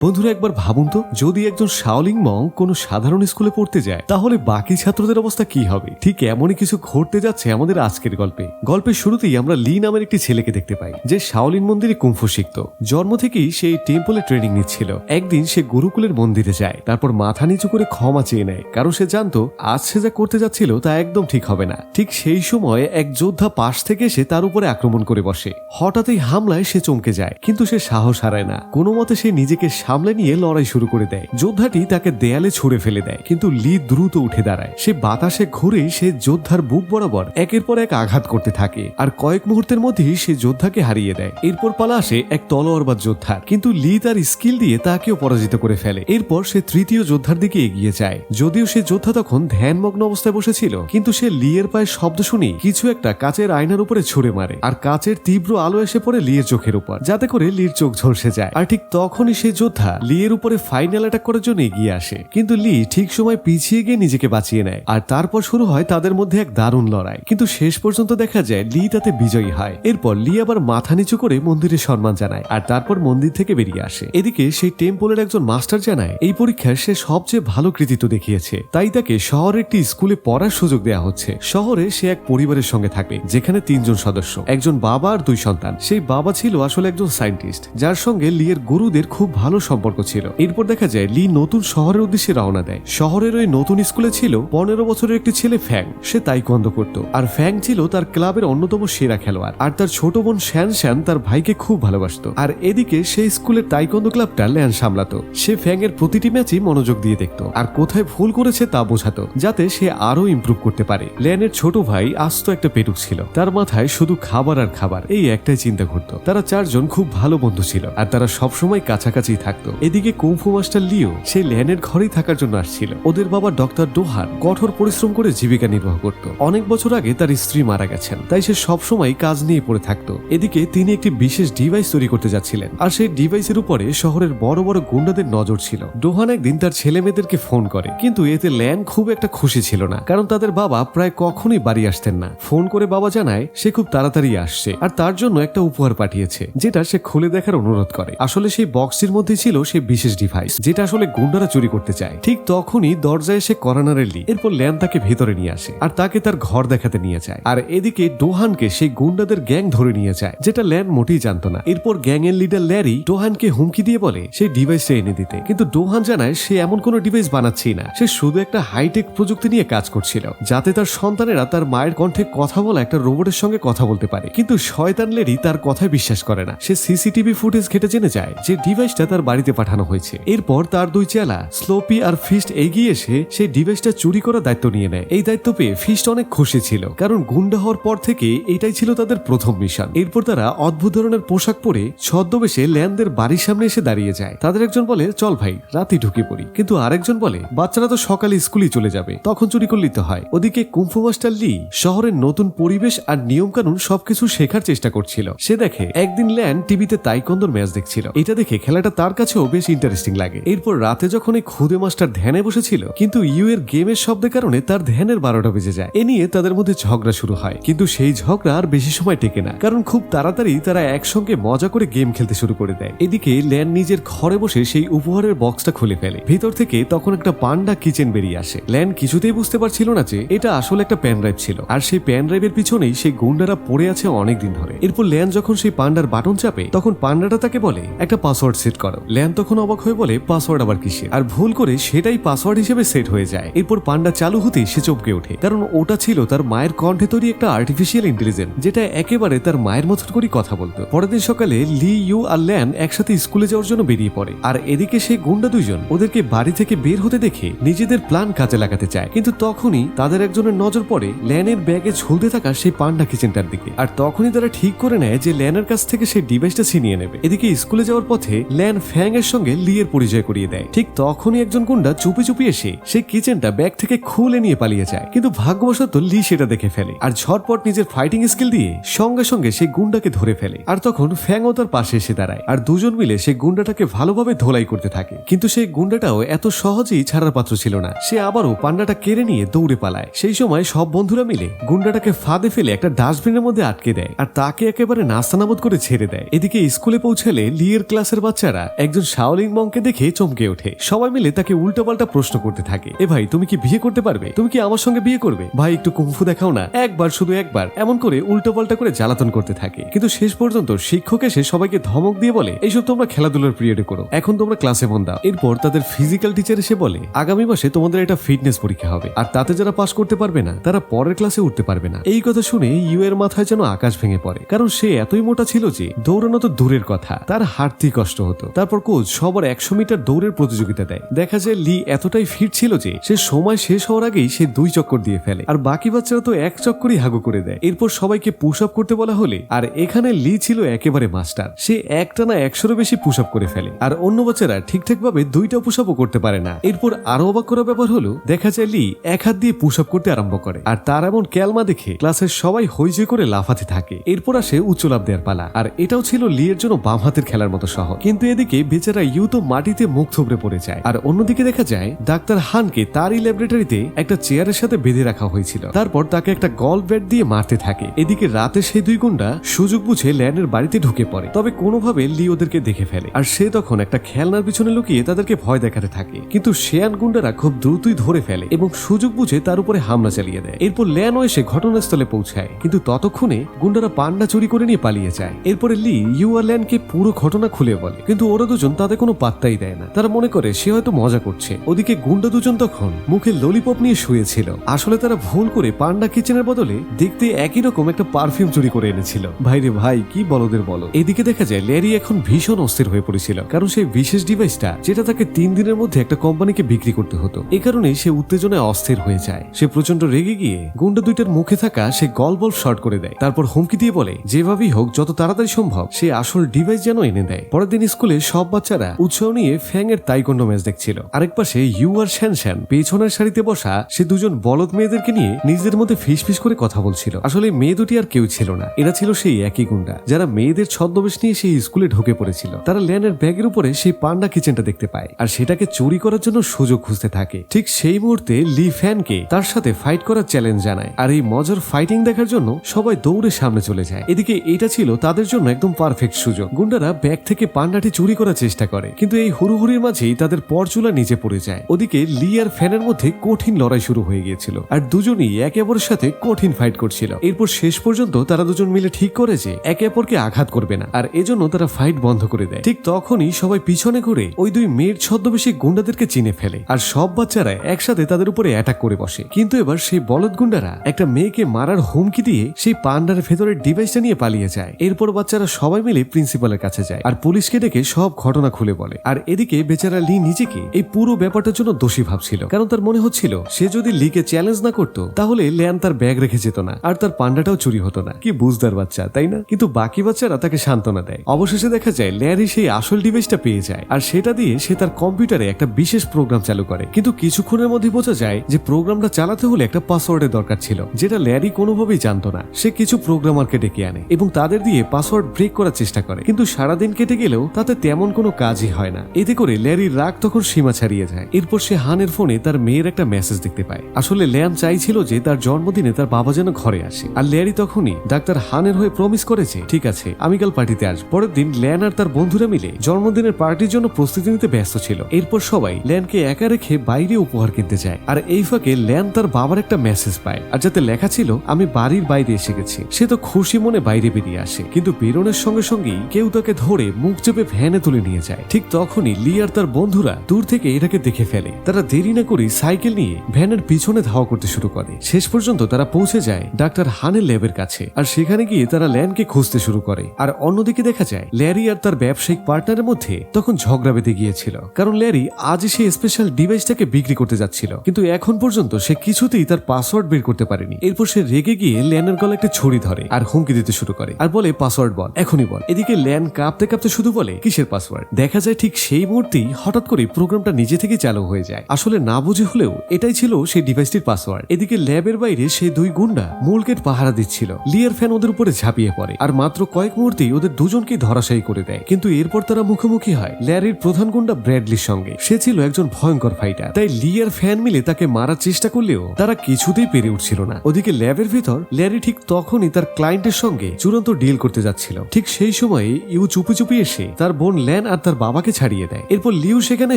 বন্ধুরা একবার ভাবুন তো, যদি একজন শাওলিং মং কোনো সাধারণ স্কুলে পড়তে যায়, তাহলে বাকি ছাত্রদের অবস্থা কি হবে? ঠিক এমনই কিছু ঘটতে যাচ্ছে আমাদের আজকের গল্পে। গল্পের শুরুতেই আমরা লি নামের একটি ছেলেকে দেখতে পাই, যে শাওলিন মন্দিরে কুম্ফু শিখত জন্ম থেকেই সে এই টেম্পলে ট্রেনিং নিচ্ছিল। একদিন সে গুরুকুলের মন্দিরে যায়, তারপর মাথা নিচু করে ক্ষমা চেয়ে নেয়, কারণ সে জানতো, আজ সে যা করতে যাচ্ছিল তা একদম ঠিক হবে না। ঠিক সেই সময় এক যোদ্ধা পাশ থেকে এসে তার উপরে আক্রমণ করে বসে। হঠাৎই হামলায় সে চমকে যায়, কিন্তু সে সাহস হারায় না। কোনো মতে সে নিজেকে সামলে নিয়ে লড়াই শুরু করে দেয়। যোদ্ধাটি তাকে দেয়ালে ছুড়ে ফেলে দেয়, কিন্তু লি দ্রুত উঠে দাঁড়ায়। সে বাতাসে ঘুরে সে যোদ্ধার বুক বরাবর একের পর এক আঘাত করতে থাকে, আর কয়েক মুহূর্তের মধ্যেই সে যোদ্ধাকে হারিয়ে দেয়। এরপর পালা আসে এক তলোয়ারবাদ যোদ্ধার কিন্তু লি তার স্কিল দিয়ে তাকেও পরাজিত করে ফেলে। এরপর সে তৃতীয় যোদ্ধার দিকে এগিয়ে যায়। যদিও সে যোদ্ধা তখন ধ্যানমগ্ন অবস্থায় বসেছিল, কিন্তু সে লিয়ের পায়ের শব্দ শুনি কিছু একটা কাচের আয়নার উপরে ছুড়ে মারে, আর কাচের তীব্র আলো এসে পড়ে লিয়ের চোখের উপর, যাতে করে লির চোখ ঝলসে যায়। আর ঠিক তখনই সে যোদ্ধা লিয়ের উপরে ফাইনাল অ্যাটাক করার জন্য এগিয়ে আসে। কিন্তু লি ঠিক সময় পিছিয়ে গিয়ে নিজেকে বাঁচিয়ে নেয়। আর তারপর শুরু হয় তাদের মধ্যে এক দারুণ লড়াই। কিন্তু শেষ পর্যন্ত দেখা যায় লি তাতে বিজয়ী হয়। এরপর লি আবার মাথা নিচু করে মন্দিরে সম্মান জানায় আর তারপর মন্দির থেকে বেরিয়ে আসে। এদিকে সেই টেম্পলের একজন মাস্টার জানায়, এই পরীক্ষায় সে সবচেয়ে ভালো কৃতিত্ব দেখিয়েছে। তাই তাকে শহরের একটি স্কুলে পড়ার সুযোগ দেওয়া হচ্ছে। শহরে সে এক পরিবারের সঙ্গে থাকবে, যেখানে তিনজন সদস্য, একজন বাবা আর দুই সন্তান। সেই বাবা ছিল আসলে একজন সায়েন্টিস্ট যার সঙ্গে লিয়ের গুরুদের খুব ভালো সম্পর্ক ছিল। এরপর দেখা যায়, লি নতুন শহরের উদ্দেশ্যে রওনা দেয়। শহরের ওই নতুন স্কুলে ছিল পনেরো বছরের একটি ছেলে ফ্যাং। সে তাইকোয়ান্দ করত। আর ফ্যাং ছিল তার ক্লাবের অন্যতম সেরা খেলোয়াড়। আর তার ছোট বোন শ্যান শ্যান তার ভাইকে খুব ভালোবাসতো। আর এদিকে সেই স্কুলের তাইকোয়ান্দ ক্লাবটা ল্যান সামলাতো। সে ফ্যাং এর প্রতিটি ম্যাচই মনোযোগ দিয়ে দেখতো। আর কোথায় ভুল করেছে তা বোঝাতো, যাতে সে আরও ইমপ্রুভ করতে পারে। ল্যানের ছোট ভাই আস্ত একটা পেটুক ছিল। তার মাথায় শুধু খাবার আর খাবার, এই একটাই চিন্তা করতো তারা চারজন খুব ভালো বন্ধু ছিল। আর তারা সবসময় কাছাকাছি থাকতো। এদিকে কুম্ফু মাস্টার লিও সেই ল্যানের ঘরেই থাকার জন্য আসছিল। ওদের বাবা ডক্টর ডোহার কঠোর পরিশ্রম করে জীবিকা নির্বাহ করত। অনেক বছর আগে তার স্ত্রী মারা গেছেন, তাই সে সবসময় কাজ নিয়ে পড়ে থাকতো। এদিকে তিনি একটি বিশেষ ডিভাইস তৈরি করতে যাচ্ছিলেন, আর সেই ডিভাইসের উপরে শহরের বড় বড় গুন্ডাদের নজর ছিল। ডোহান একদিন তার ছেলে মেয়েদেরকে ফোন করে, কিন্তু এতে ল্যান খুব একটা খুশি ছিল না, কারণ তাদের বাবা প্রায় কখনোই বাড়ি আসতেন না। ফোন করে বাবা জানায়, সে খুব তাড়াতাড়ি আসছে, আর তার জন্য একটা উপহার পাঠিয়েছে, যেটা সে খুলে দেখার অনুরোধ করে। আসলে সেই বক্সের মধ্যে ছিল সেই বিশেষ ডিভাইস যেটা আসলে গুন্ডারা চুরি করতে চায়। ঠিক তখনই দরজায় এসে করানারের লি এরপর ল্যান তাকে ভেতরে নিয়ে আসে আর তাকে তার ঘর দেখাতে নিয়ে যায়। আর এদিকে ডোহানকে সেই গুন্ডাদের গ্যাং ধরে নিয়ে যায়, যেটা ল্যান মোটেই জানতো না। এরপর গ্যাং এর লিডার ল্যারি ডোহানকে হুমকি দিয়ে বলে, সেই ডিভাইসটা এনে দিতে। কিন্তু ডোহান জানায়, সে এমন কোনো ডিভাইস বানাচ্ছেই না। সে শুধু একটা হাইটেক প্রযুক্তি নিয়ে কাজ করছিল, যাতে তার সন্তানেরা তার মায়ের কণ্ঠে কথা বলা একটা রোবটের সঙ্গে কথা বলতে পারে। কিন্তু শয়তান লেডি তার কথায় বিশ্বাস করে না। সে সিসিটিভি ফুটেজ ঘেটে জেনে যায় যে ডিভাইসটা তার বাড়িতে পাঠানো হয়েছে। এরপর তার দুই চেলা, স্লোপি আর ফিস্ট এগিয়ে এসে সেই ডিভাইসটা চুরি করার দায়িত্ব নিয়ে নেয়। এই দায়িত্ব পেয়ে ফিস্ট অনেক খুশি ছিল, কারণ গুন্ডা হওয়ার পর থেকে এটাই ছিল তাদের প্রথম মিশন। এরপর তারা অদ্ভুত ধরনের পোশাক পরে ছদ্মবেশে ল্যান্ডের বাড়ির সামনে এসে দাঁড়িয়ে যায়। তাদের একজন বলে, চল ভাই, রাতে ঢুকে পড়ি। কিন্তু আরেকজন বলে, বাচ্চারা তো সকালে স্কুলে চলে যাবে, তখন চুরি করলেই তো হয়। ওদিকে কুম্ফু মাস্টার লি শহরের নতুন পরিবেশ আর নিয়ম কানুন সবকিছু শেখার চেষ্টা করছিল। সে দেখে, একদিন ল্যান্ড টিভিতে তাইকন্দর ম্যাচ দেখছিল। এটা দেখে খেলাটা তার কাছেও বেশ ইন্টারেস্টিং লাগে। এরপর রাতে যখন এই খুদে মাস্টার ধ্যানে বসেছিল, কিন্তু ইউ এর গেমের শব্দের কারণে তার ধ্যানের বারোটা বেজে যায়। এ নিয়ে তাদের মধ্যে ঝগড়া শুরু হয়, কিন্তু সেই ঝগড়া আর বেশি সময় টেকে না, কারণ খুব তাড়াতাড়ি তারা একসঙ্গে মজা করে গেম খেলতে শুরু করে দেয়। এদিকে ল্যান নিজের ঘরে বসে সেই উপহারের বক্সটা খুলে ফেলে। ভিতর থেকে তখন একটা পান্ডা কিচেন বেরিয়ে আসে। ল্যান কিছুতেই বুঝতে পারছিল না যে এটা আসলে একটা প্যান ড্রাইভ ছিল, আর সেই প্যান ড্রাইভের পিছনেই সেই গুন্ডারা পড়ে আছে অনেক দিন ধরে। এরপর ল্যান যখন সেই পান্ডার বাটন চাপে, তখন পান্ডাটা তাকে বলে, একটা পাসওয়ার্ড সেট করো। ল্যান তখন অবাক হয়ে বলে, পাসওয়ার্ড আবার কিসের? আর ভুল করে সেটাই পাসওয়ার্ড হিসেবে সেট হয়ে যায়। এরপর পান্ডা চালু হতেই সে চমকে ওঠে, কারণ ওটা ছিল তার মায়ের কণ্ঠে তৈরি একটা আর্টিফিশিয়াল ইন্টেলিজেন্স যেটা একেবারে তার মায়ের মতন করে কথা বলতো। পরের দিন সকালে লি, ইউ আর ল্যান একসাথে স্কুলে যাওয়ার জন্য বেরিয়ে পড়ে, আর এদিকে সেই গুন্ডা দুইজন ওদেরকে বাড়ি থেকে বের হতে দেখে নিজেদের প্ল্যান কাজে লাগাতে চায়। কিন্তু তখনই তাদের একজনের নজর পড়ে ল্যানের ব্যাগে ঝুলতে থাকা সেই পান্ডা কিচেনটার দিকে, আর তখনই তারা ঠিক করে নেয় যে ল্যানের কাছ থেকে সেই ডিভাইসটা ছিনিয়ে নেবে। এদিকে স্কুলে যাওয়ার পথে ল্যান ফ্যাং এর সঙ্গে লিয়ের পরিচয় করিয়ে দেয়। ঠিক তখনই একজন গুন্ডা চুপি চুপি এসে সেই কিচেনটা ব্যাগ থেকে খুলে নিয়ে পালিয়ে যায়। কিন্তু ভাগ্যবশত লি সেটা দেখে ফেলে আর ঝটপট নিজের ফাইটিং স্কিল দিয়ে সঙ্গে সঙ্গে সেই গুন্ডাকে ধরে ফেলে। আর তখন ফ্যাংও তার পাশে এসে দাঁড়ায় আর দুজন মিলে সেই গুন্ডাটাকে ভালোভাবে ধোলাই করতে থাকে। কিন্তু সেই গুন্ডাটাও এত সহজেই ছাড়ার পাত্র ছিল না। সে আবারও পান্ডাটা কেড়ে নিয়ে দৌড়ে পালায়। সেই সময় সব বন্ধুরা মিলে গুন্ডাটাকে ফাঁদে ফেলে একটা ডাস্টবিনের মধ্যে আটকে দেয় আর তাকে একেবারে নাস্তানাবুদ করে ছেড়ে দেয়। এদিকে স্কুলে পৌঁছালে লিয়ের ক্লাসের বাচ্চারা এক একজন শাওলিং মংকে দেখে চমকে ওঠে। সবাই মিলে তাকে উল্টোপাল্টা প্রশ্ন করতে থাকে। এ ভাই, তুমি কি বিয়ে করতে পারবে? তুমি কি আমার সঙ্গে বিয়ে করবে? ভাই, একটু কুমফু দেখাও না? একবার শুধু একবার, এমন করে উল্টোপাল্টা করে জ্বালাতন করতে থাকে। কিন্তু শেষ পর্যন্ত শিক্ষক এসে সবাইকে ধমক দিয়ে বলে, এইসব তোমরা খেলাধুলার পিরিয়ডে করো। এখন তোমরা ক্লাসে মন দাও। এরপর তাদের ফিজিক্যাল টিচার এসে বলে, আগামী মাসে তোমাদের একটা ফিটনেস পরীক্ষা হবে। আর তাতে যারা পাশ করতে পারবে না, তারা পরের ক্লাসে উঠতে পারবে না। এই কথা শুনে ইউ এর মাথায় যেন আকাশ ভেঙে পড়ে। কারণ সে এতই মোটা ছিল যে, দৌড়ানো তো দূরের কথা। তার হাঁটতেই কষ্ট হতো। তারপর কোচ সবার একশো মিটার দৌড়ের প্রতিযোগিতা দেয়। দেখা যায় লি এতটাই ফিট ছিল যে সে সময় শেষ হওয়ার আগেই সে দুই চক্কর দিয়ে ফেলে। আর বাকি বাচ্চারা তো এক চক্করই হাগু করে দেয়। এরপর সবাইকে পুশ আপ করতে বলা হলে আর এখানে লি ছিল একেবারে মাস্টার সে একটানা একশোরও বেশি পুশ আপ করে ফেলে। আর অন্য বাচ্চারা ঠিকঠাক ভাবে দুইটা পুশ আপও করতে পারে না। এরপর আরও অবাক করা ব্যাপার হলো, দেখা যায় লি এক হাত দিয়ে পুশ আপ করতে আরম্ভ করে। আর তার এমন ক্যালমা দেখে ক্লাসের সবাই হইচই করে লাফাতে থাকে। এরপর আসে উচ্চ লাভ দেওয়ার পালা। আর এটাও ছিল লি এর জন্য বাম হাতের খেলার মতো সহজ কিন্তু এদিকে বেচারা ইউ তো মাটিতে মুখ থুবড়ে পড়ে যায়। আর অন্যদিকে দেখা যায়, ডাক্তার হানকে তারই ল্যাবরেটরিতে একটা চেয়ারের সাথে বেঁধে রাখা হয়েছিল। তারপর তাকে একটা গল ব্যাট দিয়ে মারতে থাকে। এদিকে রাতে সেই দুই গুন্ডা সুযোগ বুঝে ল্যানের বাড়িতে ঢুকে পড়ে। তবে কোনোভাবে লি ওদেরকে দেখে ফেলে। আর সে তখন একটা খেলনার পিছনে লুকিয়ে তাদেরকে ভয় দেখাতে থাকে। কিন্তু শেয়ান গুন্ডারা খুব দ্রুতই ধরে ফেলে এবং সুযোগ বুঝে তার উপরে হামলা চালিয়ে দেয়। এরপর ল্যানও এসে ঘটনাস্থলে পৌঁছায়। কিন্তু ততক্ষণে গুন্ডারা পান্ডা চুরি করে নিয়ে পালিয়ে যায়। এরপরে লি ইউ আর ল্যানকে পুরো ঘটনা খুলে বলে। কিন্তু ওরা দুজন তাদের কোনো পাত্তাই দেয় না। তারা মনে করে, সে হয়তো মজা করছে। ওদিকে গুন্ডা দুজন তখন মুখে ললিপপ নিয়ে শুয়েছিল। আসলে তারা ভুল করে পান্ডা কিচেনের বদলে দেখতে একই রকম একটা পারফিউম চুরি করে এনেছিল। ভাইরে ভাই, কি বলদের বলো? এদিকে দেখা যায়, ল্যারি এখন ভীষণ অস্থির হয়ে পড়েছিল। কারণ সেই বিশেষ ডিভাইসটা যেটা তাকে তিন দিনের মধ্যে একটা কোম্পানিকে বিক্রি করতে হতো। এ কারণে সে উত্তেজনায় অস্থির হয়ে যায়। সে প্রচণ্ড রেগে গিয়ে গুন্ডা দুইটার মুখে থাকা সে গল বল শর্ট করে দেয়। তারপর হুমকি দিয়ে বলে, যেভাবেই হোক, যত তাড়াতাড়ি সম্ভব সে আসল ডিভাইস যেন এনে দেয়। পরের দিন স্কুলে সব বাচ্চারা উৎসাহ নিয়ে ফ্যাং এর তাইকন্ড ম্যাচ দেখছিল। আরেক পাশে ইউ আর শ্যান শ্যান পেছনের সারিতে বসা সে দুজন বলদ মেয়েদেরকে নিয়ে নিজেদের মধ্যে ফিস করে কথা বলছিল। আসলে মেয়ে দুটি আর কেউ ছিল না। এরা ছিল সেই একই গুন্ডা, যারা মেয়েদের ছদ্মবেশ নিয়ে সেই স্কুলে ঢুকে পড়েছিল। তারা ল্যানের ব্যাগের উপরে সেই পান্ডা কিচেনটা দেখতে পায় আর সেটাকে চুরি করার জন্য সুযোগ খুঁজতে থাকে। ঠিক সেই মুহূর্তে লি ফ্যানকে তার সাথে ফাইট করার চ্যালেঞ্জ জানায় আর এই মজার ফাইটিং দেখার জন্য সবাই দৌড়ে সামনে চলে যায়। এদিকে এটা ছিল তাদের জন্য একদম পারফেক্ট সুযোগ। গুন্ডারা ব্যাগ থেকে পান্ডাটি চুরি করার চেষ্টা করে। কিন্তু এই হুড়ুহুড়ির মাঝেই তাদের পরচুলা নিচে পড়ে যায়। ওদিকে লি আর ফ্যানের মধ্যে কঠিন লড়াই শুরু হয়ে গিয়েছিল। আর দুজনই একে অপরের সাথে কঠিন ফাইট করছিল। এরপর শেষ পর্যন্ত তারা দুজন মিলে ঠিক করে যে, একে অপরকে আঘাত করবে না। আর এজন্য তারা ফাইট বন্ধ করে দেয়। ঠিক তখনই সবাই পিছনে ঘুরে ওই দুই মেয়ের ছদ্মবেশী গুন্ডাদেরকে চিনে ফেলে। আর সব বাচ্চারা একসাথে তাদের উপরে অ্যাটাক করে বসে। কিন্তু এবার সেই বলদ গুন্ডারা একটা মেয়েকে মারার হুমকি দিয়ে সেই পান্ডার ভেতরের ডিভাইসটা নিয়ে পালিয়ে যায়। এরপর বাচ্চারা সবাই মিলে প্রিন্সিপালের কাছে যায়। আর পুলিশকে ডেকে সব ঘটনা খুলে বলে। আর এদিকে বেচারা লি নিজেকে এই পুরো ব্যাপারটার জন্য দোষী ভাবছিল। কারণ তার মনে হচ্ছিল, সে যদি লিকে চ্যালেঞ্জ না করতো, তাহলে ল্যান তার ব্যাগ রেখে যেত না, আর তার পান্ডাটাও চুরি হতো না। কি বুঝদার বাচ্চা, তাই না? কিন্তু বাকি বাচ্চারা তাকে সান্ত্বনা দেয়। অবশেষে দেখা যায় ল্যারি সেই আসল ডিভাইসটা পেয়ে যায়, আর সেটা দিয়ে সে তার কম্পিউটারে একটা বিশেষ প্রোগ্রাম চালু করে। কিন্তু কিছুক্ষণের মধ্যে বোঝা যায় যে প্রোগ্রামটা চালাতে হলে একটা পাসওয়ার্ডের দরকার ছিল, যেটা ল্যারি কোনোভাবেই জানতো না। সে কিছু প্রোগ্রামারকে ডেকে আনে এবং তাদের দিয়ে পাসওয়ার্ড ব্রেক করার চেষ্টা করে। কিন্তু সারাদিন কেটে গেলেও তাতে তেমন কোনো কাজই হয় না। এতে করে ল্যারির রাগ তখন সীমা ছাড়িয়ে যায়। এরপর সে হানের ফোনে তার মেয়ের একটা মেসেজ দেখতে পায়। আসলে ল্যাম চাইছিল যে তার জন্মদিনে তার বাবা যেন ঘরে আসে। আর ল্যারি তখনই ডাক্তার হানের হয়ে প্রমিস করেছে ঠিক আছে, আমি কাল পার্টিতে আসব। পরের দিন ল্যান আর তার বন্ধুরা মিলে জন্মদিনের পার্টির জন্য প্রস্তুতি নিতে ব্যস্ত ছিল। এরপর সবাই ল্যানকে একা রেখে বাইরে উপহার কিনতে যায়। আর এই ফাঁকে ল্যান তার বাবার একটা মেসেজ পায়। আর যাতে লেখা ছিল, আমি বাড়ির বাইরে এসে গেছি। সে তো খুশি মনে বাইরে বেরিয়ে আসে। কিন্তু বেরোনোর সঙ্গে সঙ্গেই কেউ তাকে ধরে মুখ চেপে ভ্যানে তুলে নিয়ে যায়। ঠিক তখনই লি আর তার বন্ধুরা দূর থেকে এটাকে দেখে ফেলে। তারা দেরি না করে সাইকেল নিয়ে ভ্যানের পিছনে ধাওয়া করতে শুরু করে। শেষ পর্যন্ত তারা পৌঁছে যায় ডাক্তার হানের ল্যাবের কাছে। আর সেখানে গিয়ে তারা ল্যানকে খুঁজতে শুরু করে। আর অন্যদিকে দেখা যায়, ল্যারি আর তার ব্যবসায়িক পার্টনারের মধ্যে তখন ঝগড়া বেঁধে গিয়েছিল। কারণ ল্যারি আজ সে স্পেশাল ডিভাইসটাকে বিক্রি করতে যাচ্ছিল। কিন্তু এখন পর্যন্ত সে কিছুতেই তার পাসওয়ার্ড বের করতে পারেনি। এরপর সে রেগে গিয়ে ল্যানের গলা একটা ছড়ি ধরে আর হুমকি দিতে শুরু করে। আর বলে পাসওয়ার্ড বল, এখনই বল। এদিকে ল্যান কাঁপতে কাঁপতে শুধু বলে, কিসের পাসওয়ার্ড দেখা যায় ঠিক সেই মুহূর্তেই হঠাৎ করে প্রোগ্রামটা নিজে থেকে চালু হয়ে যায়। আসলে না বুঝে হলেও এটাই ছিল সেই ডিভাইসটির পাসওয়ার্ড এদিকে ল্যাবের বাইরে সেই দুই গুন্ডা মূলকেট পাহারা দিচ্ছিল। লিয়ার ফ্যান ওদের উপরে ঝাঁপিয়ে পড়ে আর মাত্র কয়েক মুহূর্তেই ওদের দুজনকেই ধরাশায়ী করে দেয়। কিন্তু এরপর তারা মুখোমুখি হয় ল্যারির প্রধান গুন্ডা ব্র্যাডলির সঙ্গে। সে ছিল একজন ভয়ঙ্কর ফাইটার তাই লিয়ার ফ্যান মিলে তাকে মারার চেষ্টা করলেও তারা কিছুতেই পেরে উঠছিল না। ওদিকে ল্যাবের ভিতর ল্যারি ঠিক তখনই তার ক্লায়েন্টের সঙ্গে চূড়ান্ত ডিল করতে যাচ্ছিল। ঠিক সেই সময়ে ইউ চুপি চুপি এসে তার বোন ল্যান ফ্যান আর তার বাবাকে ছাড়িয়ে দেয়। এরপর লিউ সেখানে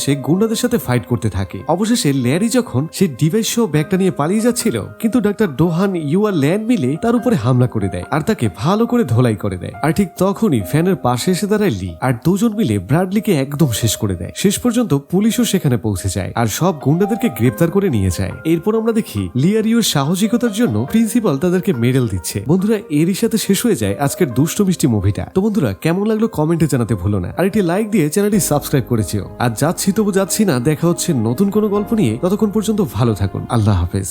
এসে গুন্ডাদের সাথে ফাইট করতে থাকে। অবশেষে ল্যারি যখন সে ডিভাইস সহ ব্যাগটা নিয়ে পালিয়ে যাচ্ছিল, কিন্তু ডাক্তার ডোহান, ইউ আর ল্যান্ড মিলে তার উপরে হামলা করে দেয় আর তাকে ভালো করে ধোলাই করে দেয়। আর ঠিক তখনই ফ্যানের পাশে এসে দাঁড়ায় লি আর দুজন মিলে ব্রাডলিকে একদম শেষ করে দেয়। শেষ পর্যন্ত পুলিশও সেখানে পৌঁছে যায় আর সব গুন্ডাদেরকে গ্রেপ্তার করে নিয়ে যায়। এরপর আমরা দেখি লিয়ারিওর সাহসিকতার জন্য প্রিন্সিপাল তাদেরকে মেডেল দিচ্ছে। বন্ধুরা, এরই সাথে শেষ হয়ে যায় আজকের দুষ্ট মিষ্টি মুভিটা। তো বন্ধুরা, কেমন লাগল কমেন্টে জানাতে ভুলো না। আর একটি লাইক দিয়ে চ্যানেলটি সাবস্ক্রাইব করেছিও। আর যাচ্ছি তবু যাচ্ছি না, দেখা হচ্ছে নতুন কোনো গল্প নিয়ে। ততক্ষণ পর্যন্ত ভালো থাকুন। আল্লাহ হাফেজ।